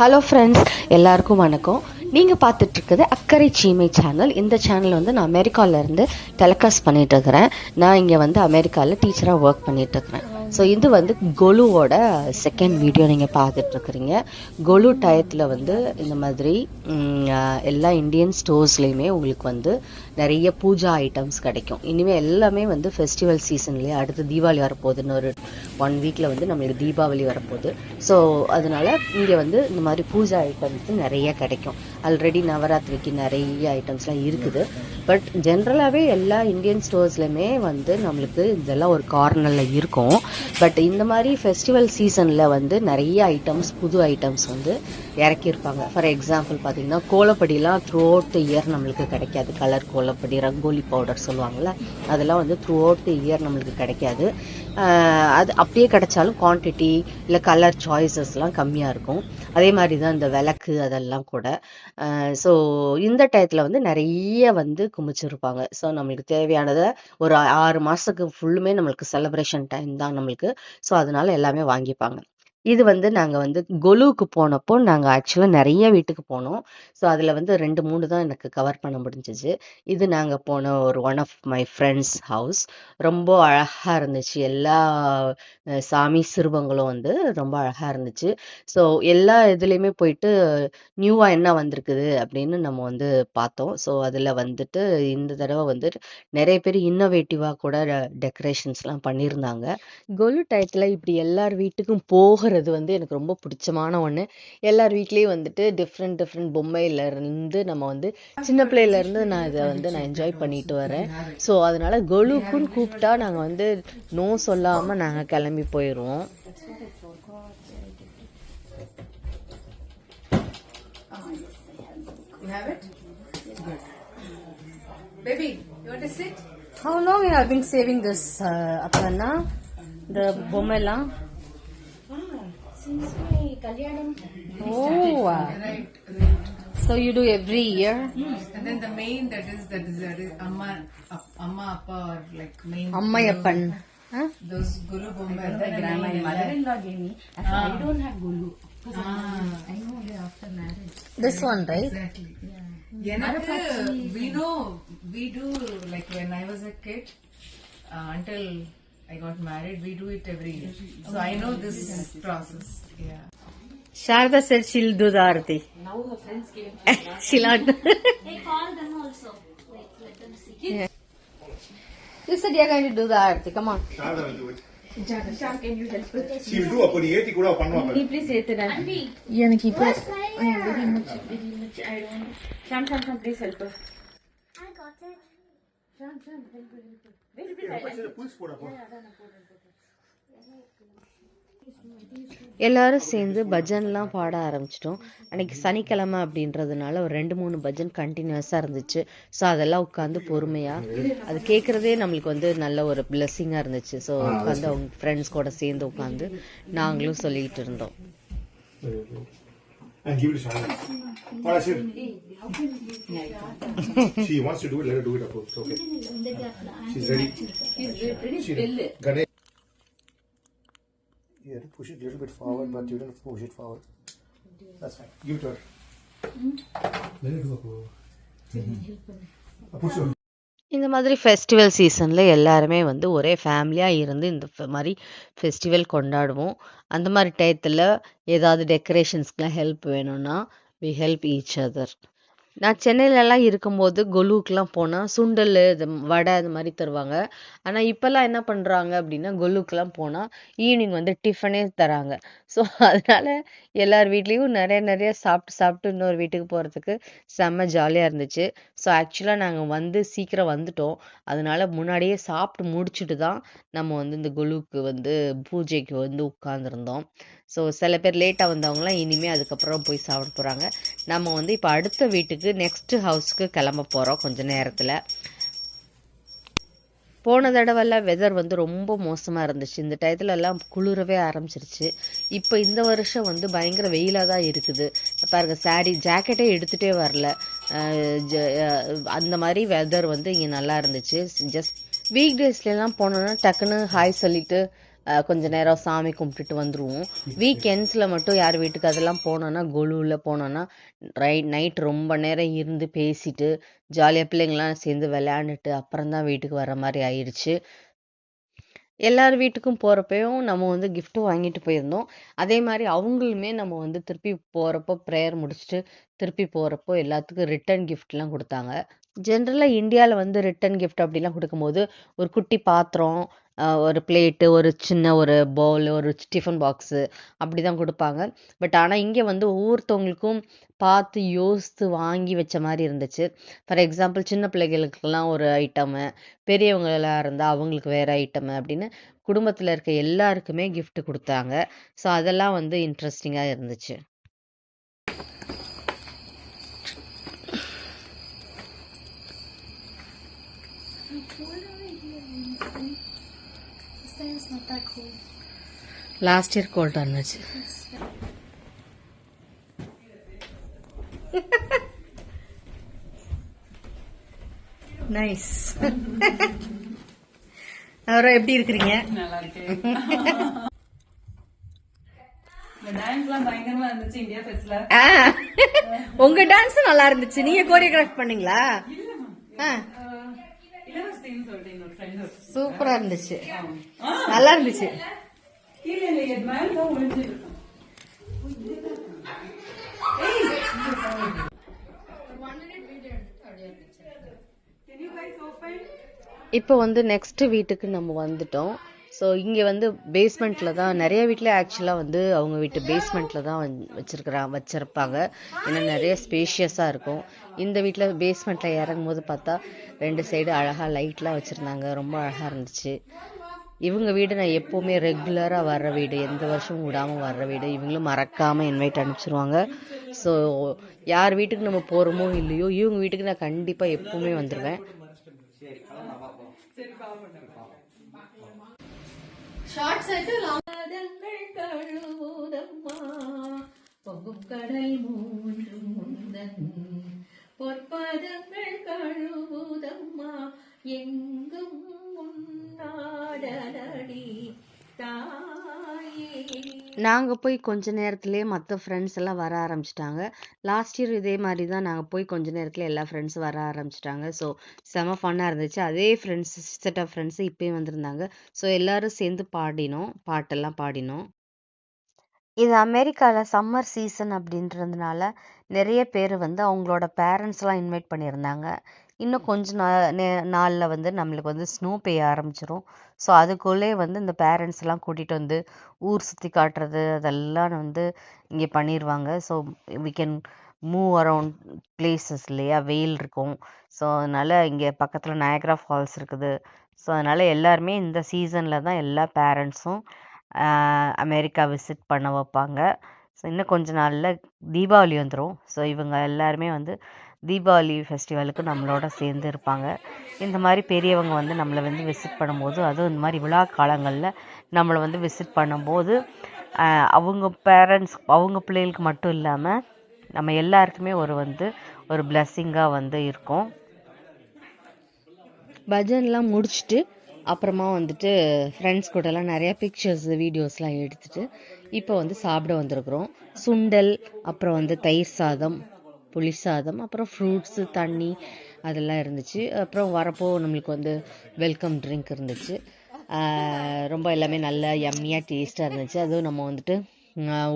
Hello friends எல்லாருக்கும் வணக்கம். நீங்கள் பார்த்துட்ருக்குது அக்கறை சீமை சேனல் இந்த சேனல் வந்து நான் அமெரிக்காவிலேருந்து டெலிகாஸ்ட் பண்ணிகிட்ருக்கிறேன் நான் இங்கே வந்து அமெரிக்காவில் டீச்சராக ஒர்க் பண்ணிகிட்ருக்கிறேன் ஸோ இது வந்து கொலுவோட செகண்ட் வீடியோ நீங்கள் பார்த்துட்ருக்குறீங்க. கொலு டயத்தில் வந்து இந்த மாதிரி எல்லா இந்தியன் ஸ்டோர்ஸ்லேயுமே உங்களுக்கு வந்து நிறைய பூஜா ஐட்டம்ஸ் கிடைக்கும். இனிமேல் எல்லாமே வந்து ஃபெஸ்டிவல் சீசன்லேயே அடுத்து தீபாவளி வரப்போகுதுன்னு ஒரு ஒன் வீக்கில் வந்து நம்மளுக்கு தீபாவளி வரப்போகுது. ஸோ அதனால இங்கே வந்து இந்த மாதிரி பூஜா ஐட்டம்ஸ் நிறைய கிடைக்கும். ஆல்ரெடி நவராத்திரிக்கு நிறைய ஐட்டம்ஸ்லாம் இருக்குது. பட் ஜென்ரலாகவே எல்லா இந்தியன் ஸ்டோர்ஸ்லையுமே வந்து நம்மளுக்கு இதெல்லாம் ஒரு கார்னரில் இருக்கும். பட் இந்த மாதிரி ஃபெஸ்டிவல் சீசனில் வந்து நிறைய ஐட்டம்ஸ் புது ஐட்டம்ஸ் வந்து இறக்கியிருப்பாங்க. ஃபார் எக்ஸாம்பிள் பார்த்தீங்கன்னா கோலப்படிலாம் த்ரூ அவுட் த இயர் நம்மளுக்கு கிடைக்காது. கலர் கோலப்படி ரங்கோலி பவுடர் சொல்லுவாங்கள்ல அதெல்லாம் வந்து த்ரூ அவுட் த இயர் நம்மளுக்கு கிடைக்காது. அது அப்படியே கிடைச்சாலும் குவான்டிட்டி இல்லை கலர் சாய்ஸஸ்லாம் கம்மியாக இருக்கும். அதே மாதிரி தான் இந்த விளக்கு அதெல்லாம் கூட. ஸோ இந்த டயத்தில் வந்து நிறைய வந்து குமிச்சிருப்பாங்க. ஸோ நம்மளுக்கு தேவையானதை ஒரு ஆறு மாதத்துக்கு ஃபுல்லுமே நம்மளுக்கு செலப்ரேஷன் டைம் தான் நம்மளுக்கு. ஸோ அதனால எல்லாமே வாங்கிப்பாங்க. இது வந்து நாங்கள் வந்து கொலுவுக்கு போனப்போ நாங்கள் ஆக்சுவலாக நிறைய வீட்டுக்கு போனோம். ஸோ அதில் வந்து ரெண்டு மூணு தான் எனக்கு கவர் பண்ண முடிஞ்சிச்சு. இது நாங்கள் போன ஒரு one of my friends house ரொம்ப அழகாக இருந்துச்சு. எல்லா சாமி சிறுவங்களும் வந்து ரொம்ப அழகாக இருந்துச்சு. ஸோ எல்லா இதுலேயுமே போயிட்டு நியூவாக என்ன வந்திருக்குது அப்படின்னு நம்ம வந்து பார்த்தோம். ஸோ அதில் வந்துட்டு இந்த தடவை வந்து நிறைய பேர் இன்னோவேட்டிவாக கூட டெக்கரேஷன்ஸ்லாம் பண்ணியிருந்தாங்க. கொலு டயத்தில் இப்படி எல்லார் வீட்டுக்கும் போகிற போகிறது வந்து எனக்கு ரொம்ப பிடிச்சமான ஒன்று எல்லார் வீட்லேயும் வந்துட்டு டிஃப்ரெண்ட் டிஃப்ரெண்ட் பொம்மையில இருந்து நம்ம வந்து சின்ன பிள்ளையில இருந்து நான் இதை வந்து நான் என்ஜாய் பண்ணிட்டு வரேன் ஸோ அதனால கொலுக்குன்னு கூப்பிட்டா நாங்கள் வந்து நோ சொல்லாமல் நாங்கள் கிளம்பி போயிடுவோம். Baby, you want to sit? How long you have been saving this, uh, Aparna? The bomela? Since my Kalyanam, Oh, wow. Right, right. so you do every year? And then the main that is that is that is Amma, Ap- Amma, Appa or like main. Ammayappan. Huh? Those Guru Bomba. my grandma, my mother-in-law gave me. Actually, I don't have gulu. Ah, I know only after marriage. This one, right? exactly. எனக்கு we know we do like when I was a kid uh, until I got married we do it every year so I know this process yeah Sharda said she'll do the arati. Now her friends gave she'll not. Hey, call them also. Like, let them see. you said you're going to do the arati. Come on. Sharda will do it. Shah, can you help her? She will do அப்போ நீ ஏத்தி கூட அவ பண்ணுவா பாரு. Please say it. Anvi, எனக்கு இப்போ I am very much, very much. I don't. எல்லாரும் சேர்ந்து பஜன்லாம் பாட ஆரம்பிச்சிட்டோம். அன்னைக்கு சனிக்கிழமை அப்படின்றதுனால ஒரு ரெண்டு மூணு பஜன் கண்டினியூஸாக இருந்துச்சு. ஸோ அதெல்லாம் உட்காந்து பொறுமையாக அது கேட்குறதே நம்மளுக்கு வந்து நல்ல ஒரு பிளெஸ்ஸிங்காக இருந்துச்சு. ஸோ உட்காந்து அவங்க ஃப்ரெண்ட்ஸ் கூட சேர்ந்து உட்காந்து நாங்களும் சொல்லிட்டு இருந்தோம். And give it to. Hold on, Shiv. She wants to do it, let her do it. It's okay. She's ready. She Ganesh. You have to push it a little bit forward, but you don't push it forward. That's fine. Give it to her. Let her do Appu. Appu, sure. இந்த மாதிரி festival சீசனில் எல்லாருமே வந்து ஒரே ஃபேமிலியாக இருந்து இந்த மாதிரி ஃபெஸ்டிவல் கொண்டாடுவோம். அந்த மாதிரி டயத்தில் ஏதாவது டெக்கரேஷன்ஸ்க்குலாம் ஹெல்ப் வேணும்னா வி ஹெல்ப் ஈச் அதர் நான் சென்னையிலலாம் இருக்கும்போது கொலுக்கெலாம் போனால் சுண்டல் இது வடை அது மாதிரி தருவாங்க. ஆனால் இப்போல்லாம் என்ன பண்ணுறாங்க அப்படின்னா கொலுக்கெலாம் போனால் ஈவினிங் வந்து டிஃபனே தராங்க. ஸோ அதனால் எல்லார் வீட்லேயும் நிறைய நிறைய சாப்பிட்டு சாப்பிட்டு இன்னொரு வீட்டுக்கு போகிறதுக்கு செம்ம ஜாலியாக இருந்துச்சு. ஸோ ஆக்சுவலாக நாங்கள் வந்து சீக்கிரம் வந்துட்டோம். அதனால முன்னாடியே சாப்பிட்டு முடிச்சுட்டு தான் நம்ம வந்து இந்த கொலுவுக்கு வந்து பூஜைக்கு வந்து உட்காந்துருந்தோம் ஸோ சில பேர் லேட்டாக வந்தவங்களாம் இனிமேல் அதுக்கப்புறம் போய் சாப்பிட போகிறாங்க நம்ம வந்து இப்போ அடுத்த வீட்டுக்கு நெக்ஸ்ட்டு ஹவுஸ்க்கு கிளம்ப போகிறோம் கொஞ்ச நேரத்தில். போன தடவைலாம் வெதர் வந்து ரொம்ப மோசமாக இருந்துச்சு. இந்த டயத்துலலாம் எல்லாம் குளிரவே ஆரம்பிச்சிருச்சு. இப்போ இந்த வருஷம் வந்து பயங்கர வெயிலாக தான் இருக்குது. பாருங்க சாரி ஜாக்கெட்டே எடுத்துகிட்டே வரல. அந்த மாதிரி வெதர் வந்து இங்கே நல்லா இருந்துச்சு. ஜஸ்ட் வீக் டேஸ்லாம் போனோன்னா டக்குன்னு ஹாய் சொல்லிட்டு கொஞ்ச நேரம் சாமி கும்பிட்டுட்டு வந்துருவோம். வீக்கெண்ட்ஸில் மட்டும் யார் வீட்டுக்கு அதெல்லாம் போனோன்னா கொலுவில் போனோன்னா ரைட் நைட் ரொம்ப நேரம் இருந்து பேசிட்டு ஜாலியாக பிள்ளைங்களாம் சேர்ந்து விளையாண்டுட்டு அப்புறம் தான் வீட்டுக்கு வர மாதிரி ஆயிடுச்சு எல்லார் வீட்டுக்கும் போகிறப்பையும் நம்ம வந்து கிஃப்ட்டு வாங்கிட்டு போயிருந்தோம். அதே மாதிரி அவங்களுமே நம்ம வந்து திருப்பி போகிறப்போ ப்ரேயர் முடிச்சுட்டு திருப்பி போகிறப்போ எல்லாத்துக்கும் ரிட்டர்ன் கிஃப்ட்லாம் கொடுத்தாங்க. ஜென்ரலாக இந்தியாவில் வந்து ரிட்டன் கிஃப்ட் அப்படிலாம் கொடுக்கும்போது ஒரு குட்டி பாத்திரம் ஒரு பிளேட்டு ஒரு சின்ன ஒரு பவுல் ஒரு டிஃபன் பாக்ஸு அப்படி தான் கொடுப்பாங்க. பட் ஆனால் இங்கே வந்து ஒவ்வொருத்தவங்களுக்கும் பார்த்து யோசித்து வாங்கி வச்ச மாதிரி இருந்துச்சு. ஃபார் எக்ஸாம்பிள் சின்ன பிள்ளைகளுக்கெல்லாம் ஒரு ஐட்டமு பெரியவங்களாக இருந்தால் அவங்களுக்கு வேறு ஐட்டமு அப்படின்னு குடும்பத்தில் இருக்க எல்லாருக்குமே கிஃப்ட் கொடுத்தாங்க. ஸோ அதெல்லாம் வந்து இன்ட்ரெஸ்டிங்காக இருந்துச்சு. லாஸ்ட் இயர் கோல்ட் இருந்துச்சு நைஸ் அவரோ எப்படி இருக்கிறீங்க? நல்லா இருக்கேன் உங்க டான்ஸ் நல்லா இருந்துச்சு. நீங்க கோரியோகிராஃப் பண்ணீங்களா? சூப்பரா இருந்துச்சு. நல்லா இருந்துச்சு? இப்போ வந்து நெக்ஸ்ட் வீட்டுக்கு நம்ம வந்துட்டோம். ஸோ இங்கே வந்து பேஸ்மெண்ட்டில் தான் நிறைய வீட்டில் ஆக்சுவலாக வந்து அவங்க வீட்டு பேஸ்மெண்ட்டில் தான் வந்து வச்சுருப்பாங்க. ஏன்னா நிறைய ஸ்பேஷியஸாக இருக்கும். இந்த வீட்டில் பேஸ்மெண்ட்டில் இறங்கும் போது பார்த்தா ரெண்டு சைடு அழகாக லைட்லாம் வச்சுருந்தாங்க. ரொம்ப அழகாக இருந்துச்சு. இவங்க வீடு நான் எப்போவுமே ரெகுலராக வர்ற வீடு. எந்த வருஷமும் விடாமல் வர்ற வீடு. இவங்களும் மறக்காமல் இன்வைட் அனுப்பிச்சிருவாங்க. ஸோ யார் வீட்டுக்கு நம்ம போகிறோமோ இல்லையோ இவங்க வீட்டுக்கு நான் கண்டிப்பாக எப்போவுமே வந்துடுவேன் சரி கிளம்பலாம் பாப்போம் சரி பாப்போம் ஷார்ட் சர்க்கிள் காதல்கள் கழுவூதம்மா பொங்கும் கடல் மூன்று முந்தன் பொற்பதங்கள் கழுவூதம்மா எங்கும் முன்னாடலடி தாயே. நாங்கள் போய் கொஞ்ச நேரத்துலேயே மற்ற ஃப்ரெண்ட்ஸ் எல்லாம் வர ஆரம்பிச்சிட்டாங்க. லாஸ்ட் இயர் இதே மாதிரி தான் நாங்கள் போய் கொஞ்ச நேரத்தில் எல்லா ஃப்ரெண்ட்ஸும் வர ஆரம்பிச்சிட்டாங்க. ஸோ செம ஃபன்னாக இருந்துச்சு. அதே ஃப்ரெண்ட்ஸ் செட் ஆஃப் ஃப்ரெண்ட்ஸு இப்போயும் வந்திருந்தாங்க. ஸோ எல்லோரும் சேர்ந்து பாடினோம். பாட்டெல்லாம் பாடினோம். இது அமெரிக்காவில் சம்மர் சீசன் அப்படின்றதுனால நிறைய பேர் வந்து அவங்களோட பேரண்ட்ஸ்லாம் இன்வைட் பண்ணியிருந்தாங்க. இன்னும் கொஞ்ச நா நாளில் வந்து நம்மளுக்கு வந்து ஸ்னோ பெய்ய ஆரம்பிச்சிரும். ஸோ அதுக்குள்ளே வந்து இந்த பேரண்ட்ஸ்லாம் கூட்டிகிட்டு வந்து ஊர் சுற்றி காட்டுறது அதெல்லாம் வந்து இங்கே பண்ணிடுவாங்க so we can move around places இல்லையா? வெயில் இருக்கும். ஸோ அதனால் இங்கே பக்கத்தில் நயக்ரா ஃபால்ஸ் இருக்குது. ஸோ அதனால் எல்லாருமே இந்த சீசனில் தான் எல்லா பேரண்ட்ஸும் அமெரிக்கா விசிட் பண்ண வைப்பாங்க. ஸோ இன்னும் கொஞ்ச நாளில் தீபாவளி வந்துடும் ஸோ இவங்க எல்லாருமே வந்து தீபாவளி ஃபெஸ்டிவலுக்கு நம்மளோட சேர்ந்து இருப்பாங்க. இந்த மாதிரி பெரியவங்க வந்து நம்மளை வந்து விசிட் பண்ணும்போது அதுவும் இந்த மாதிரி விழா காலங்களில் நம்மளை வந்து விசிட் பண்ணும்போது அவங்க பேரண்ட்ஸ் அவங்க பிள்ளைகளுக்கு மட்டும் இல்லாமல் நம்ம எல்லாருக்குமே ஒரு வந்து ஒரு பிளெஸ்ஸிங்காக வந்து இருக்கும். பஜன்லாம் முடிச்சுட்டு அப்புறமா வந்துட்டு ஃப்ரெண்ட்ஸ் கூடலாம் நிறையா பிக்சர்ஸ் வீடியோஸ்லாம் எடுத்துட்டு இப்போ வந்து சாப்பிட வந்திருக்கிறோம். சுண்டல் அப்புறம் வந்து தயிர் சாதம் புளி சாதம் அப்புறம் ஃப்ரூட்ஸு தண்ணி அதெல்லாம் இருந்துச்சு. அப்புறம் வரப்போ நம்மளுக்கு வந்து வெல்கம் ட்ரிங்க் இருந்துச்சு. ரொம்ப எல்லாமே நல்லா எம்மியாக டேஸ்ட்டாக இருந்துச்சு. அதுவும் நம்ம வந்துட்டு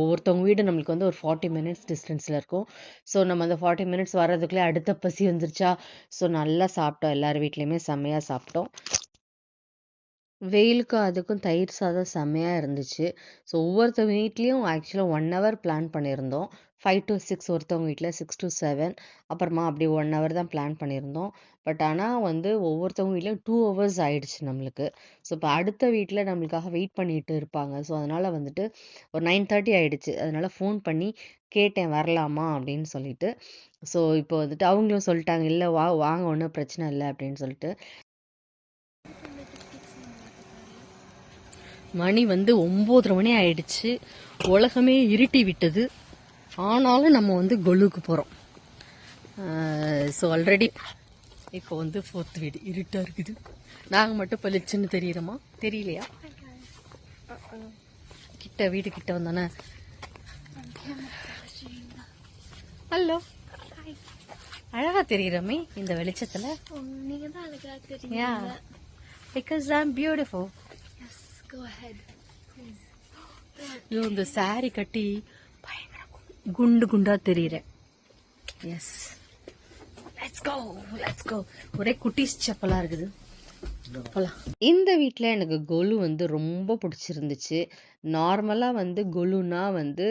ஒவ்வொருத்தவங்க வீடு நம்மளுக்கு வந்து ஒரு ஃபார்ட்டி மினிட்ஸ் டிஸ்டன்ஸில் இருக்கும். ஸோ நம்ம அந்த ஃபார்ட்டி மினிட்ஸ் வர்றதுக்குள்ளே அடுத்த பசி வந்துருச்சா? ஸோ நல்லா சாப்பிட்டோம். எல்லார் வீட்லேயுமே செம்மையாக சாப்பிட்டோம். வெயிலுக்கும் அதுக்கும் தயிர் சாதம் செம்மையாக இருந்துச்சு. ஸோ ஒவ்வொருத்த வீட்லேயும் ஆக்சுவலாக ஒன் ஹவர் பிளான் பண்ணியிருந்தோம். ஃபைவ் டு சிக்ஸ் ஒருத்தவங்க வீட்டில் சிக்ஸ் டு செவன் அப்புறமா அப்படி ஒன் ஹவர் தான் பிளான் பண்ணியிருந்தோம். பட் ஆனால் வந்து ஒவ்வொருத்தவங்க வீட்லையும் டூ ஹவர்ஸ் ஆயிடுச்சு நம்மளுக்கு. ஸோ இப்போ அடுத்த வீட்டில் நம்மளுக்காக வெயிட் பண்ணிட்டு இருப்பாங்க. ஸோ அதனால் வந்துட்டு ஒரு நைன் தேர்ட்டி ஆயிடுச்சு. அதனால் ஃபோன் பண்ணி கேட்டேன் வரலாமா? அப்படின்னு சொல்லிட்டு. ஸோ இப்போ வந்துட்டு அவங்களும் சொல்லிட்டாங்க இல்லை வா வாங்க ஒன்றும் பிரச்சனை இல்லை. அப்படின்னு சொல்லிட்டு. மணி வந்து ஒம்போதரை மணி ஆயிடுச்சு. உலகமே இருட்டி விட்டது. ஆனாலும் நம்ம வந்து கொலுக்கு போகிறோம் ஸோ ஆல்ரெடி இப்போ வந்து ஃபோர்த் வீடு இருட்டாக இருக்குது. நாங்கள் மட்டும் பளிச்சுன்னு தெரியுறோமா? தெரியலையா? கிட்ட வீட்டுக்கிட்ட வந்தோன்னே ஹலோ அழகா தெரியுறமே இந்த வெளிச்சத்துல? நீங்க தான் அழகா தெரியும் yeah because I am beautiful ஐயோ இந்த saree கட்டி குண்டு குண்டா தெரியுறேன். Yes let's go let's go ஒரே குட்டீஸ் செப்பலா இருக்குது. இந்த வீட்டில் எனக்கு கொலு வந்து ரொம்ப பிடிச்சிருந்துச்சு. நார்மலாக வந்து கொலுனா வந்து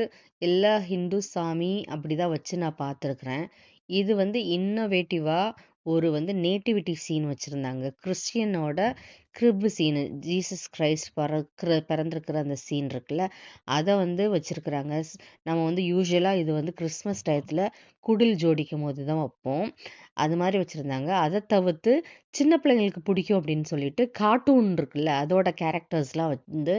எல்லா ஹிந்து சாமி அப்படிதான் வச்சு நான் பார்த்துருக்குறேன். இது வந்து இன்னோவேட்டிவாக ஒரு வந்து நேட்டிவிட்டி சீன் வச்சுருந்தாங்க. கிறிஸ்டியனோட கிரிப்பு சீனு ஜீசஸ் கிரைஸ்ட் பறக்கிற பிறந்திருக்கிற அந்த சீன் இருக்குல்ல அதை வந்து வச்சுருக்குறாங்க. நம்ம வந்து யூஸ்வலாக இது வந்து கிறிஸ்மஸ் டயத்தில் குடில் ஜோடிக்கும் போது தான் வைப்போம். அது மாதிரி வச்சுருந்தாங்க. அதை தவிர்த்து சின்ன பிள்ளைங்களுக்கு பிடிக்கும் அப்படின்னு சொல்லிட்டு கார்ட்டூன் இருக்குல்ல அதோட கேரக்டர்ஸ்லாம் வந்து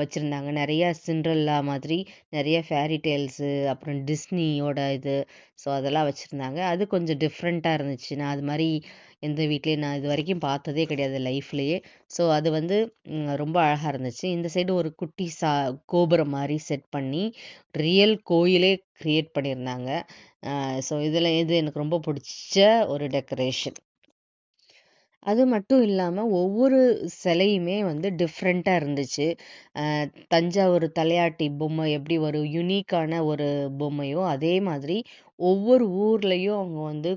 வச்சுருந்தாங்க. நிறைய சிண்ட்ரல்லா மாதிரி நிறைய ஃபேரி டேல்ஸு அப்புறம் டிஸ்னியோட இது ஸோ அதெல்லாம் வச்சுருந்தாங்க. அது கொஞ்சம் டிஃப்ரெண்ட்டாக இருந்துச்சு. நான் அது மாதிரி எந்த வீட்லேயும் நான் இது வரைக்கும் பார்த்ததே கிடையாது லைஃப்லேயே. ஸோ அது வந்து ரொம்ப அழகாக இருந்துச்சு. இந்த சைடு ஒரு குட்டி சா கோபுரம் மாதிரி செட் பண்ணி ரியல் கோயிலே க்ரியேட் பண்ணியிருந்தாங்க. ஸோ இதில் இது எனக்கு ரொம்ப பிடிச்ச ஒரு டெக்கரேஷன் அது மட்டும் இல்லாமல் ஒவ்வொரு சிலையுமே வந்து டிஃப்ரெண்ட்டாக இருந்துச்சு. தஞ்சாவூர் தலையாட்டி பொம்மை எப்படி ஒரு யுனிக்கான ஒரு பொம்மையோ அதே மாதிரி ஒவ்வொரு ஊர்லேயும் அவங்க வந்து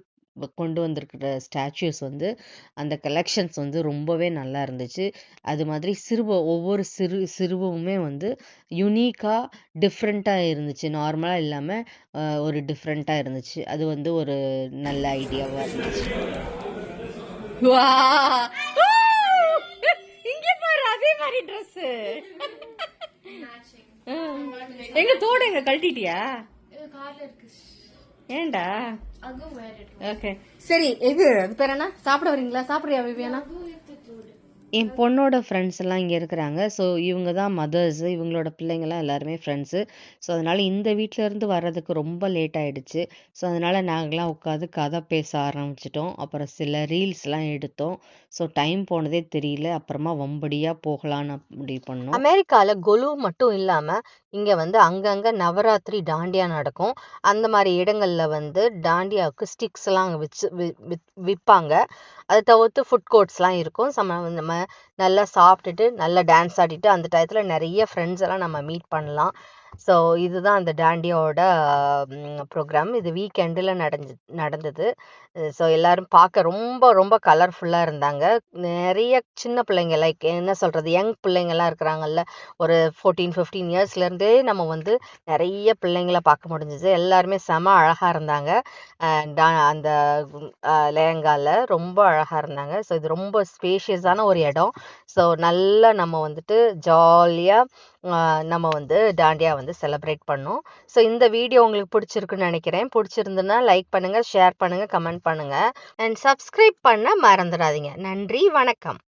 கொண்டு வந்திருக்கிற ஸ்டாச்சுஸ் வந்து அந்த கலெக்ஷன்ஸ் வந்து ரொம்பவே நல்லா இருந்துச்சு. அது மாதிரி சிறுவ ஒவ்வொரு சிறு சிறுவமுமே வந்து யுனிக்காக டிஃப்ரெண்ட்டாக இருந்துச்சு. நார்மலாக இல்லாமல் ஒரு டிஃப்ரெண்ட்டாக இருந்துச்சு. அது வந்து ஒரு நல்ல ஐடியாவாக இருந்துச்சு. வா. இங்க பாரு அதே மாதிரி ட்ரெஸ் எங்க தோடு எங்க கழட்டிட்டியா? it. ஓகே சரி இது அது பேர் என்ன? சாப்பிட வரீங்களா? சாப்பிடுறியா விவியானா? என் பொண்ணோட ஃப்ரெண்ட்ஸ் எல்லாம் இங்கே இருக்கிறாங்க. ஸோ இவங்க தான் மதர்ஸ் இவங்களோட பிள்ளைங்கள்லாம் எல்லாருமே ஃப்ரெண்ட்ஸு ஸோ அதனால் இந்த வீட்டிலேருந்து இருந்து வர்றதுக்கு ரொம்ப லேட் ஆகிடுச்சு ஸோ அதனால் நாங்களாம் உட்காந்து கதை பேச ஆரம்பிச்சிட்டோம். அப்புறம் சில ரீல்ஸ்லாம் எடுத்தோம். ஸோ டைம் போனதே தெரியல. அப்புறமா வம்படியாக போகலான்னு முடிவு பண்ணோம். அமெரிக்காவில் கொலு மட்டும் இல்லாமல் இங்கே வந்து அங்கங்கே நவராத்திரி டாண்டியா நடக்கும். அந்த மாதிரி இடங்களில் வந்து டாண்டியாவுக்கு ஸ்டிக்ஸ்லாம் அங்கே வச்சு வி- விற்பாங்க அதை தவிர்த்து ஃபுட் கோர்ட்ஸ்லாம் இருக்கும். சம நம்ம நல்லா சாப்பிட்டுட்டு நல்லா டான்ஸ் ஆடிட்டு அந்த டயத்தில் நிறைய ஃப்ரெண்ட்ஸ் எல்லாம் நம்ம மீட் பண்ணலாம். ஸோ இதுதான் அந்த டாண்டியாவோட ப்ரோக்ராம் இது வீக்கெண்டில் நடஞ்சு நடந்தது. ஸோ எல்லாரும் பார்க்க ரொம்ப ரொம்ப கலர்ஃபுல்லாக இருந்தாங்க. நிறைய சின்ன பிள்ளைங்க லைக் என்ன சொல்கிறது யங் பிள்ளைங்கள்லாம் இருக்கிறாங்கல்ல. ஒரு ஃபோர்டீன் ஃபிஃப்டீன் இயர்ஸ்லேருந்தே நம்ம வந்து நிறைய பிள்ளைங்கள பார்க்க முடிஞ்சிது. எல்லாருமே செம அழகாக இருந்தாங்க. டா- அந்த லேங்காவில் ரொம்ப அழகாக இருந்தாங்க. ஸோ இது ரொம்ப ஸ்பேஷியஸான ஒரு இடம். ஸோ நல்லா நம்ம வந்துட்டு ஜாலியாக நம்ம வந்து டாண்டியா வந்து செலிப்ரேட் பண்ணோம். ஸோ இந்த வீடியோ உங்களுக்கு பிடிச்சிருக்குன்னு நினைக்கிறேன். பிடிச்சிருந்துன்னா லைக் பண்ணுங்கள் ஷேர் பண்ணுங்கள் கமெண்ட் பண்ணுங்கள் அண்ட் சப்ஸ்கிரைப் பண்ண மறந்துடாதீங்க. நன்றி வணக்கம்.